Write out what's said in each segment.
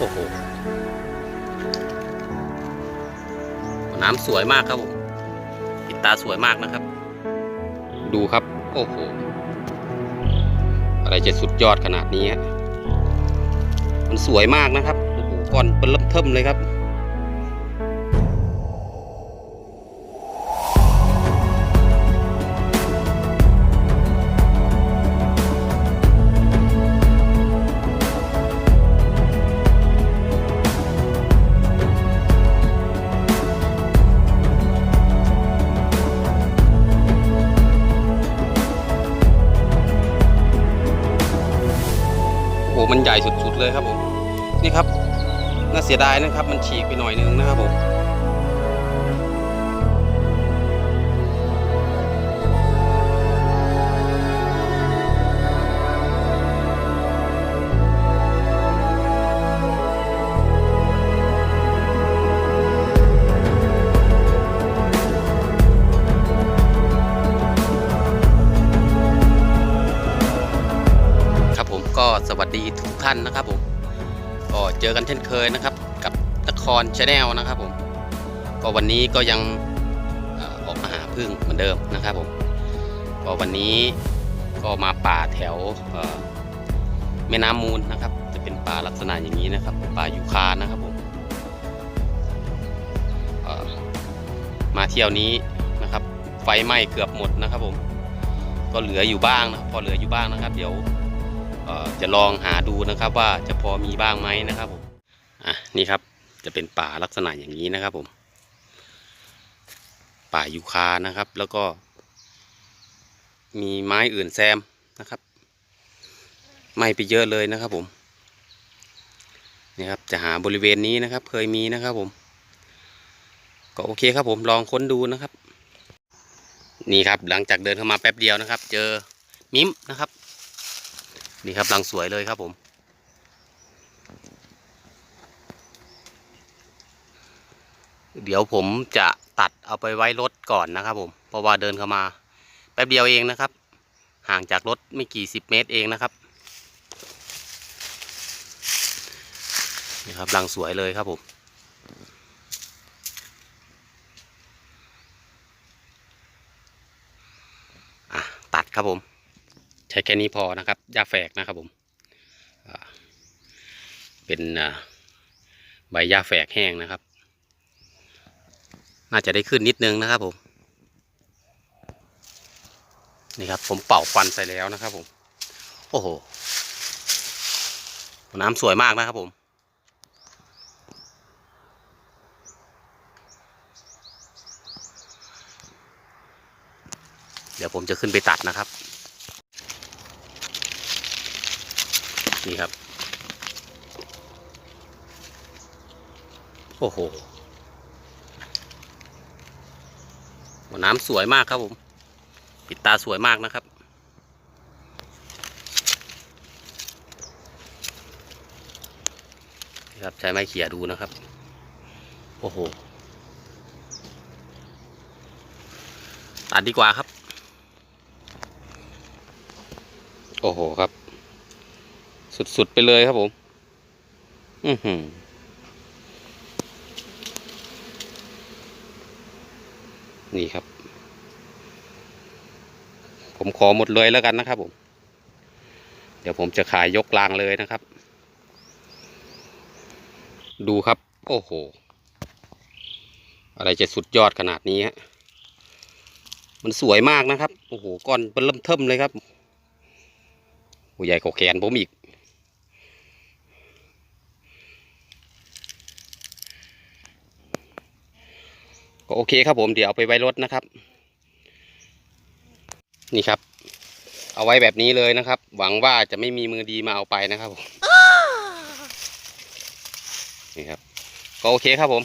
โอ้โห น้ำสวยมากครับผมติดตาสวยมากนะครับ ดูครับ โอ้โห อะไรจะสุดยอดขนาดนี้ มันสวยมากนะครับ โอ้โห ก้อนเป็นเริ่มเทิมเลยครับ มันใหญ่สุดๆเลยครับผมนี่ครับน่าเสียดายนะครับ มันฉีกไปหน่อยนึงนะครับผม ท่านนะครับผมก็เจอกันเช่นเคยนะครับ กับนครชาแนลนะครับผมก็วันนี้ก็ยังออกมาหาพึ่งเหมือนเดิมนะครับผมก็วันนี้ก็มาป่าแถวแม่น้ำมูลนะครับ จะเป็นป่าลักษณะอย่างนี้นะครับ ป่ายูคานะครับผมมาเที่ยวนี้นะครับ ไฟไหม้เกือบหมดนะครับผม ก็เหลืออยู่บ้างนะพอเหลืออยู่บ้างนะครับ เดี๋ยว จะลองหาดูนะครับว่าจะพอมีบ้างไหมนะครับผมอะนี่ครับจะเป็นป่าลักษณะอย่างนี้นะครับผม ป่ายูคานะครับ แล้วก็ มีไม้อื่นแซมนะครับไหม่ไปเยอะเลยนะครับผมนี่ครับจะหาบริเวณนี้นะครับ เคยมีนะครับผม ก็โอเคครับผมลองค้นดูนะครับ นี่ครับหลังจากเดินเข้ามาแป๊บเดียวนะครับ เจอมิมนะครับ นี่ครับรังสวยเลยครับผม เดี๋ยวผมจะตัดเอาไปไว้รถก่อนนะครับผม เพราะว่าเดินเข้ามาแป๊บเดียวเองนะครับ ห่างจากรถไม่กี่สิบเมตรเองนะครับนี่ครับรังสวยเลยครับผมตัดครับผม ใช้แค่นี้พอนะครับยาแฝกนะครับผมเป็นอ่าใบยาแฝกแห้งนะครับ น่าจะได้ขึ้นนิดนึงนะครับผมนี่ครับผมเป่าฟันใส่แล้วนะครับผมโอ้โหน้ำสวยมากนะครับผมเดี๋ยวผมจะขึ้นไปตัดนะครับ นี่ครับ โอ้โหน้ำสวยมากครับผม ปิดตาสวยมากนะครับนี่ครับใช้ไม้เขี่ยดูนะครับ โอ้โห ตัดดีกว่าครับ โอ้โหครับ สุดๆไปเลยครับผม อือหือนี่ครับ ผมขอหมดเลยแล้วกันนะครับผม เดี๋ยวผมจะขายยกลางเลยนะครับ ดูครับ โอ้โห อะไรจะสุดยอดขนาดนี้ฮะ มันสวยมากนะครับ โอ้โห ก้อนเป็นเริ่มเทิมเลยครับโอ้ใหญ่กว่าแขนผมอีก ก็โอเคครับผมเดี๋ยวเอาไปไว้รถนะครับ นี่ครับ เอาไว้แบบนี้เลยนะครับ หวังว่าจะไม่มีมือดีมาเอาไปนะครับผมนี่ครับ ก็โอเคครับผม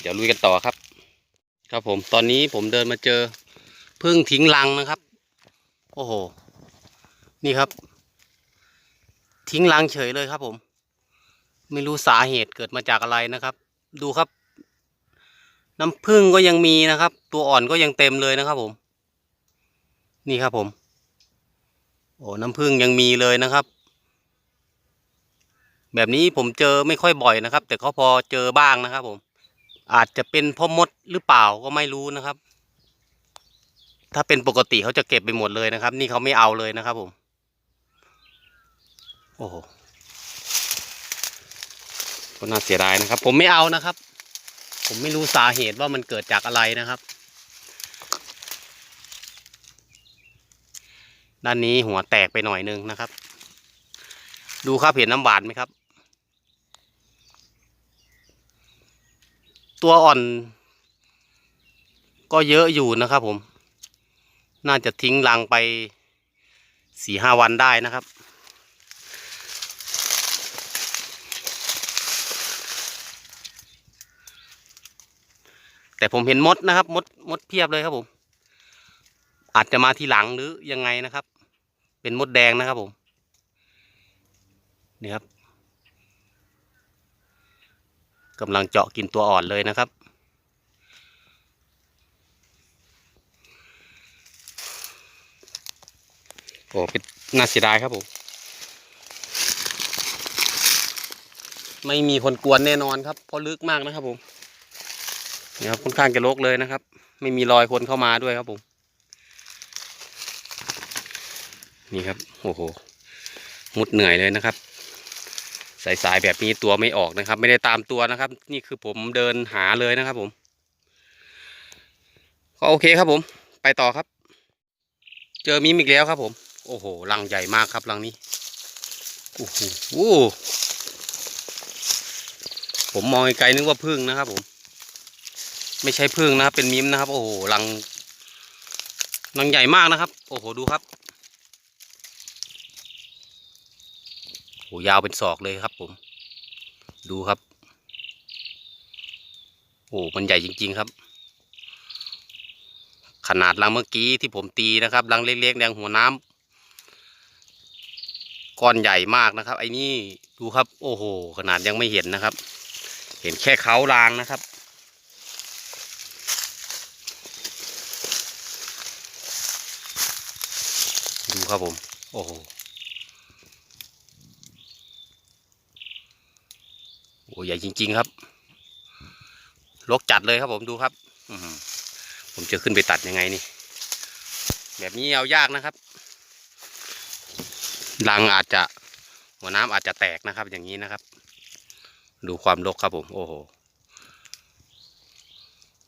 เดี๋ยวลุยกันต่อครับ ครับผม ตอนนี้ผมเดินมาเจอพึ่งทิ้งรังนะครับ โอ้โห นี่ครับ ทิ้งรังเฉยเลยครับผม ไม่รู้สาเหตุเกิดมาจากอะไรนะครับ ดูครับ น้ำผึ้งก็ยังมีนะครับ ตัวอ่อนก็ยังเต็มเลยนะครับผม นี่ครับผม โอ้น้ำผึ้งยังมีเลยนะครับ แบบนี้ผมเจอไม่ค่อยบ่อยนะครับ แต่เขาพอเจอบ้างนะครับ ผม อาจจะเป็นเพ่อมดหรือเปล่าก็ไม่รู้นะครับ ถ้าเป็นปกติเขาจะเก็บไปหมดเลยนะครับ นี่เขาไม่เอาเลยนะครับ ผม โอ้โหก็น่าเสียดายนะครับ ผมไม่เอานะครับ ผมไม่รู้สาเหตุว่ามันเกิดจากอะไรนะครับ ด้านนี้หัวแตกไปหน่อยนึงนะครับ ดูครับเห็นน้ำหวานไหมครับ ตัวอ่อน ก็เยอะอยู่นะครับผม น่าจะทิ้งรังไปสี่ห้าวันได้นะครับ แต่ผมเห็นมดนะครับ มดมดเพียบเลยครับผม อาจจะมาทีหลังหรือยังไงนะครับ เป็นมดแดงนะครับผมนี่ครับกำลังเจาะกินตัวอ่อนเลยนะครับ โอ้เป็นน่าเสียดายครับผม ไม่มีคนกวนแน่นอนครับ เพราะลึกมากนะครับผม นี่ครับค่อนข้างจะรกเลยนะครับ ไม่มีรอยคนเข้ามาด้วยครับผมนี่ครับโอ้โหมุดเหนื่อยเลยนะครับ สายสายๆแบบนี้ตัวไม่ออกนะครับ ไม่ได้ตามตัวนะครับ นี่คือผมเดินหาเลยนะครับผม ก็โอเคครับผม ไปต่อครับ เจอมิมอีกแล้วครับ ผม โอ้โหรังใหญ่มากครับรังนี้โอ้โหผมมองไกลนึกว่าพึ่งนะครับผม ไม่ใช่พึ่งนะครับ เป็นมิมนะครับ โอ้โหรังรังใหญ่มากนะครับ โอ้โหดูครับโอ้ยาวเป็นศอกเลยครับ ผม ดูครับ โอ้มันใหญ่จริง ๆครับ ขนาดรังเมื่อกี้ที่ผมตีนะครับรังเล็กๆแดงหัวน้ำก้อนใหญ่มากนะครับ ไอ้นี่ดูครับ โอ้โห ขนาดยังไม่เห็นนะครับ เห็นแค่เขารางนะครับ ครับผม โอ้โหโอ้ใหญ่จริง ๆ ครับลกจัดเลยครับผมดูครับอืผมจะขึ้นไปตัดยังไงนี่ แบบนี้เอายากนะครับรังอาจจะหัวน้ำอาจจะแตกนะครับ อย่างนี้นะครับ ดูความรกครับผม โอ้โห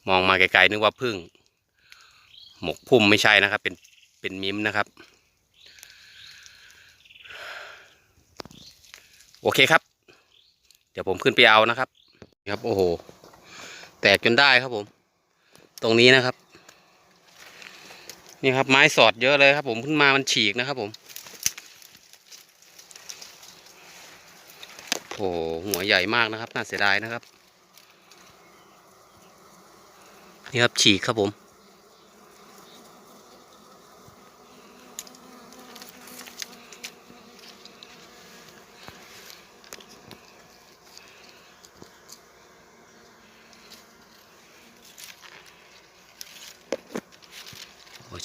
มองมาไกลๆนึกว่าพึ่ง หมกพุ่มไม่ใช่นะครับ เป็นเป็นมิมนะครับ โอเคครับ เดี๋ยวผมขึ้นไปเอานะครับ ครับโอ้โห แตกจนได้ครับผม ตรงนี้นะครับ นี่ครับไม้สอดเยอะเลยครับ ผมขึ้นมามันฉีกนะครับ ผมโอ้โหหัวใหญ่มากนะครับ น่าเสียดายนะครับ นี่ครับฉีกครับผม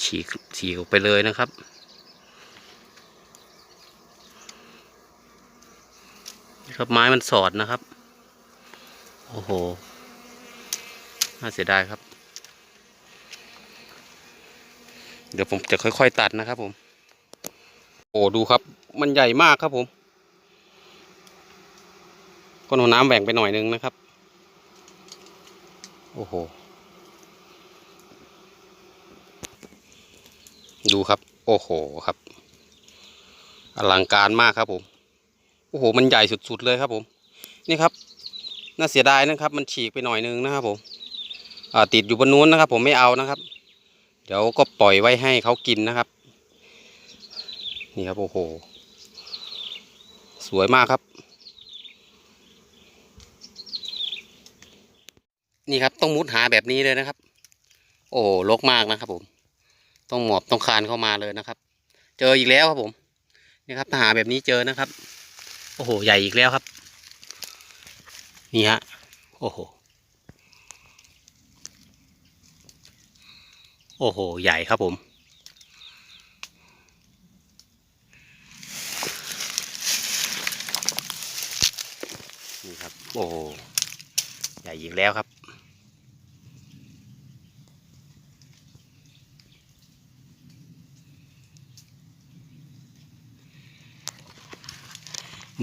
ฉีกฉีกออกไปเลยนะครับ ครับไม้มันสอดนะครับ โอ้โห น่าเสียดายครับ เดี๋ยวผมจะค่อย ๆ ตัดนะครับผม โอ้ดูครับ มันใหญ่มากครับผมก้นหัวน้ำแบ่งไปหน่อยนึงนะครับ โอ้โห ดูครับ โอ้โหครับ อลังการมากครับผม โอ้โห มันใหญ่สุดๆเลยครับผม นี่ครับ น่าเสียดายนะครับ มันฉีกไปหน่อยนึงนะครับผมติดอยู่บนนู้นนะครับ ผมไม่เอานะครับ เดี๋ยวก็ปล่อยไว้ให้เขากินนะครับ นี่ครับโอ้โห สวยมากครับ นี่ครับต้องมุดหาแบบนี้เลยนะครับ โอ้โหรกมากนะครับผม ต้องหมอบต้องคานเข้ามาเลยนะครับ เจออีกแล้วครับผมนี่ครับถ้าหาแบบนี้เจอนะครับ โอ้โห ใหญ่อีกแล้วครับ นี่ฮะ โอ้โห โอ้โห ใหญ่ครับผมโโอ้โห ใหญ่อีกแล้วครับ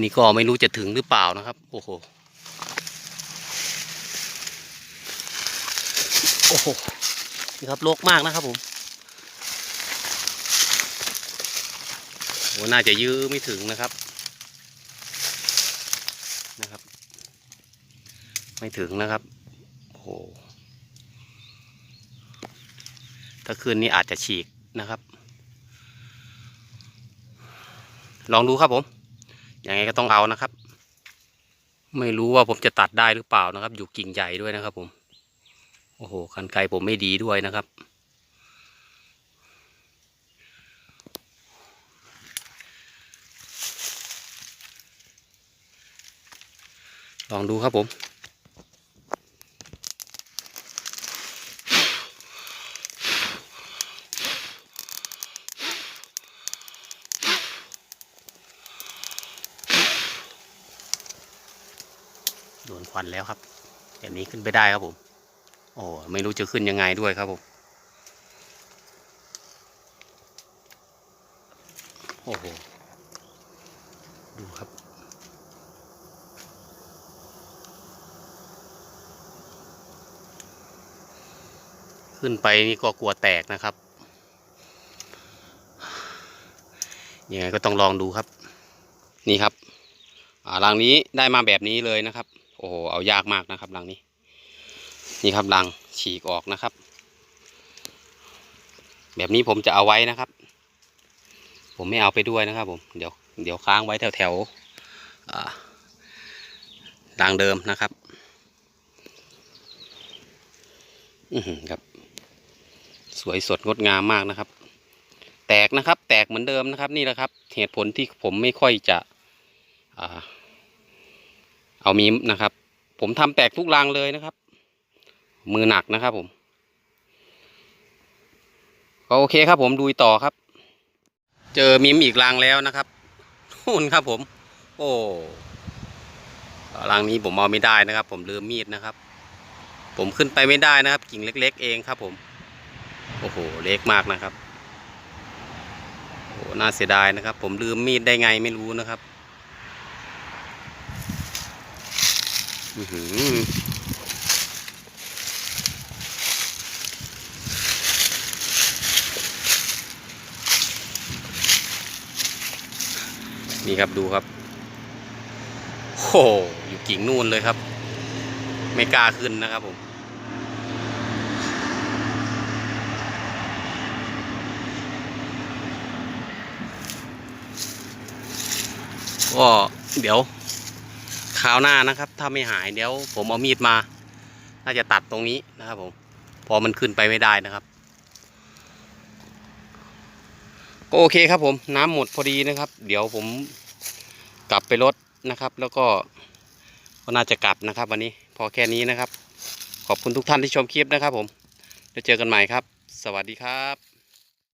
นี่ก็ไม่รู้จะถึงหรือเปล่านะครับ โอ้โห โอ้โห นี่ครับโลกมากนะครับผมโอ้น่าจะยื้อไม่ถึงนะครับ นะครับ ไม่ถึงนะครับ โอ้โห ถ้าคืนนี้อาจจะฉีกนะครับ ลองดูครับผม ยังไงก็ต้องเอานะครับ ไม่รู้ว่าผมจะตัดได้หรือเปล่านะครับ อยู่กิ่งใหญ่ด้วยนะครับผมโอ้โหคันไกลผมไม่ดีด้วยนะครับ ลองดูครับผม นควันแล้วครับแบบนี้ขึ้นไปได้ครับผม โอ้ไม่รู้จะขึ้นยังไงด้วยครับผม โอ้โห ดูครับ ขึ้นไปนี่ก็กลัวแตกนะครับ ยังไงก็ต้องลองดูครับ นี่ครับ อ่ารังนี้ได้มาแบบนี้เลยนะครับ อ้โหเอายากมากนะครับรังนี้ นี่ครับรังฉีกออกนะครับ แบบนี้ผมจะเอาไว้นะครับ ผมไม่เอาไปด้วยนะครับ ผมเดี๋ยวเดี๋ยวค้างไว้แถวแถวๆอ่ารังเดิมนะครับอือหือครับ สวยสดงดงามมากนะครับ แตกนะครับ แตกเหมือนเดิมนะครับ นี่แหละครับ เหตุผลที่ผมไม่ค่อยจะ อ่า เอามีมนะครับ ผมทำแตกทุกรังเลยนะครับ มือหนักนะครับ ผมก็โอเคครับ ผมดูต่อครับ เจอมิมอีกรังแล้วนะครับนู่นครับผม โอ้รังนี้ผมเอาไม่ได้นะครับ ผมลืมมีดนะครับ ผมขึ้นไปไม่ได้นะครับ กิ่งเล็ก ๆ เองครับ ผม โอ้โหเล็กมากนะครับโอ้น่าเสียดายนะครับ ผมลืมมีดได้ไงไม่รู้นะครับ อื้อหือ นี่ครับดูครับโอ้โห อยู่กิ่งนู่นเลยครับ ไม่กล้าขึ้นนะครับผม ก็เดี๋ยว คราวหน้านะครับ ถ้าไม่หายเดี๋ยวผมเอามีดมา น่าจะตัดตรงนี้นะครับผม พอมันขึ้นไปไม่ได้นะครับ ก็โอเคครับผมน้ำหมดพอดีนะครับ เดี๋ยวผมกลับไปรถนะครับ แล้วก็ก็น่าจะกลับนะครับ วันนี้พอแค่นี้นะครับ ขอบคุณทุกท่านที่ชมคลิปนะครับผม แล้วเจอกันใหม่ครับ สวัสดีครับ